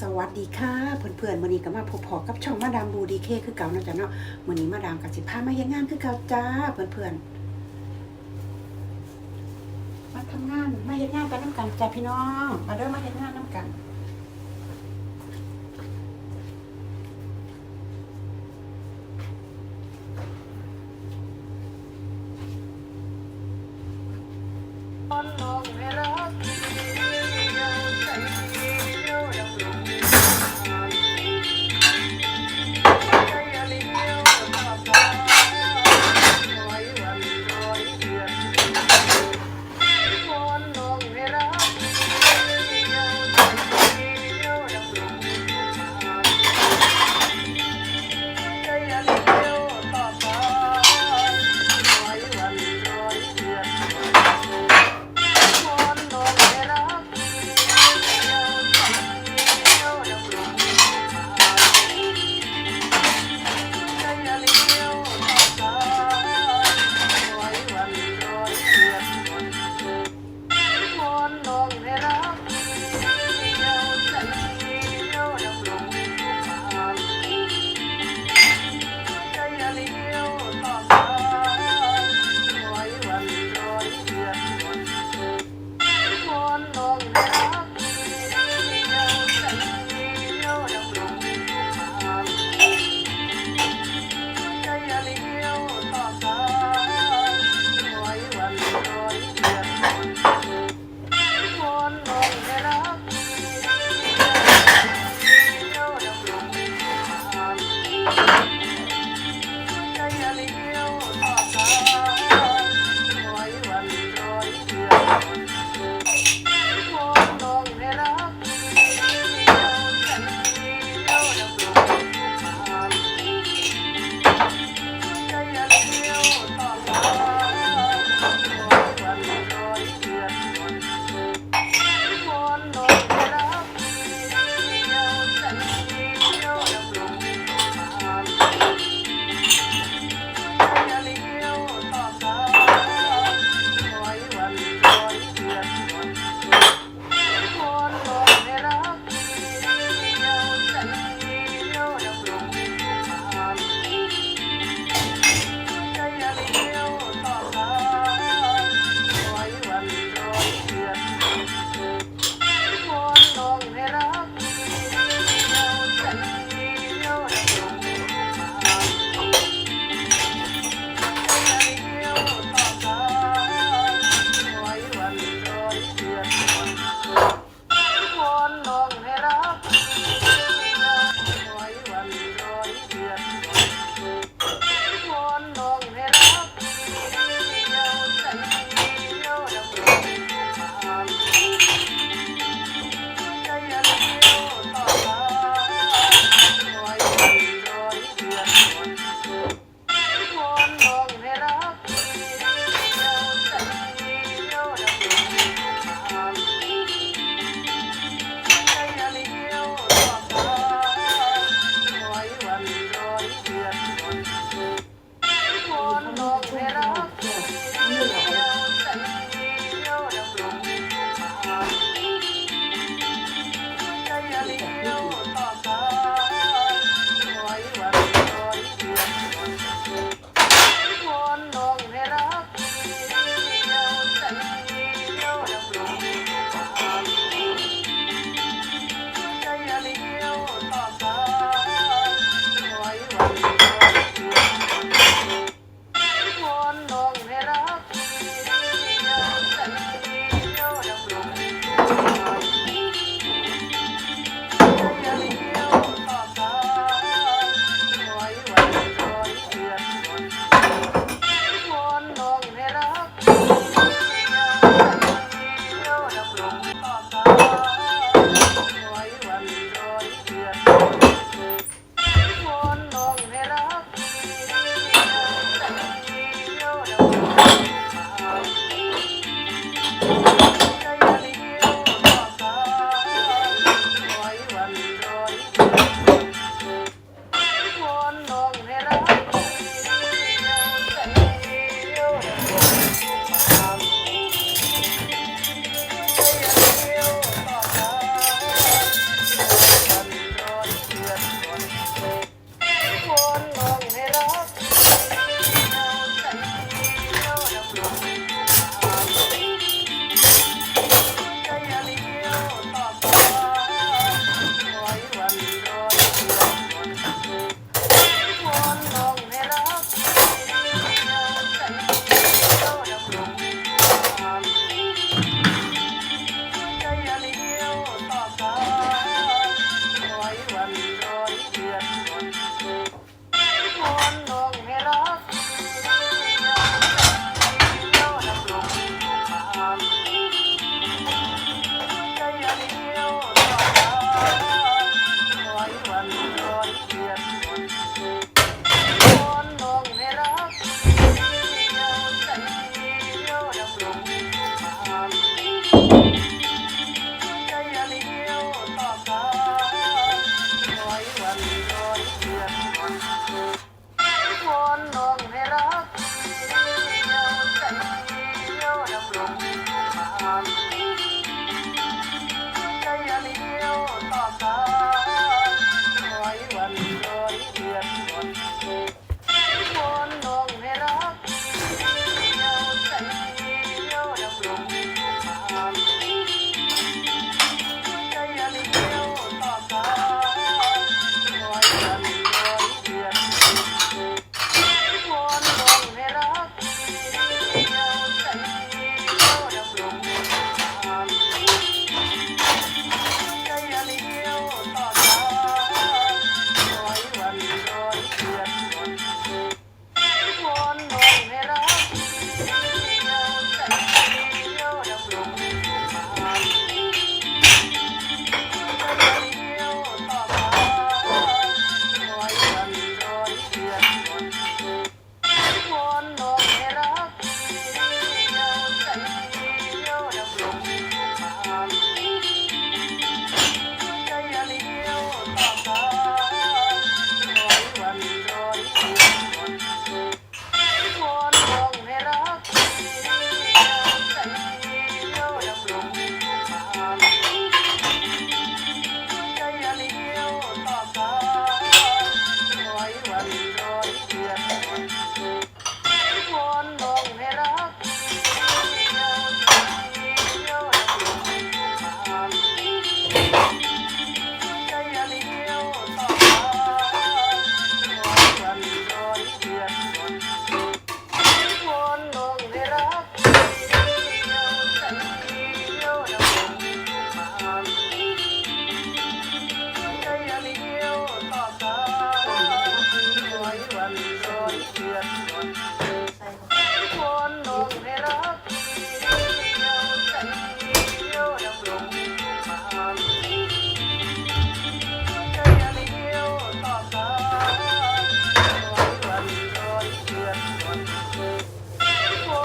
สวัสดีค่ะเพื่อนๆวันนี้ก็มาพบพอกับช่องมาดามบูดีเคคือเก่านะจ๊ะเนาะวันนี้มาดามกับสิพามาเฮ็ดงานคือเก่าจ้าเพื่อนๆมาทำงานมาเฮ็ดงานกันน้ำกันจ้าพี่น้องมาเริ่มาเฮ็ดงานน้ำกัน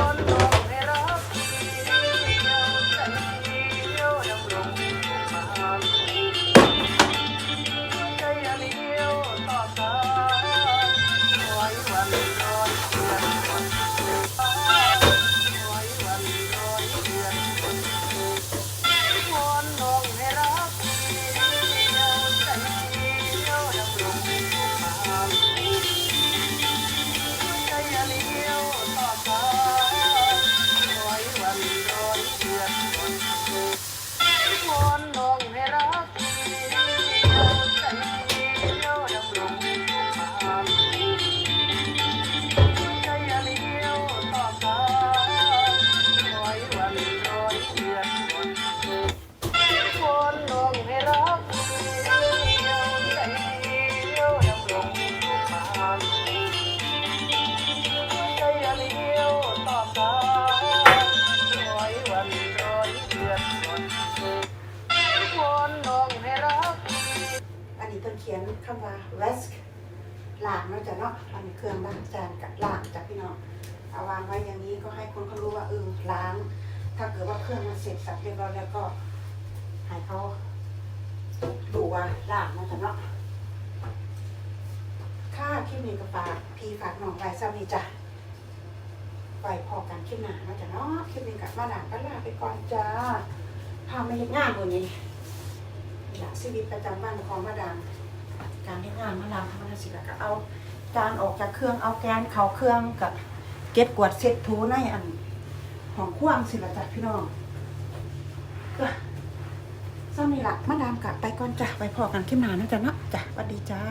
sol. เขียนคำว่า rest ล้างนาะจ้ะเนาะอันนี้เครื่องล้างจานกับล้างจ้ะพี่น้องเอาวางไว้อย่างนี้ก็ให้คนเขารู้ว่าเออล้าง ถ้าเกิดว่าเครื่องมันเสร็จสับเรียบร้อยแล้วก็ให้เขาดูว่าล้างนาะจ้ะเนาะค่าคลิปนี้ก็ฝากพี่ฝากน้องไว้ซ้ำนี้จ้ะไปพอกันคลิปหน้าเนาะจ้ะเนาะคลิปนี้กับมาดามก็ลาไปก่อนจ้าพาไมาเฮ็ดงานวันนี้นี่ละชีวิตประจำวันของมาดาม การเฮ็ดงานมาดามทำงานสิละก็เอาจานออกจากเครื่องเอาแกนเขาเครื่องกับเก็บกวาดเช็ดถูในอันของคว้างสิละจ้ะพี่น้องก็ซ้ำนี่ละมาดามกลับไปก่อนจ้ะไปพอกันขึ้นนานะจ๊ะเนาะจ้ะสวัสดีจ้า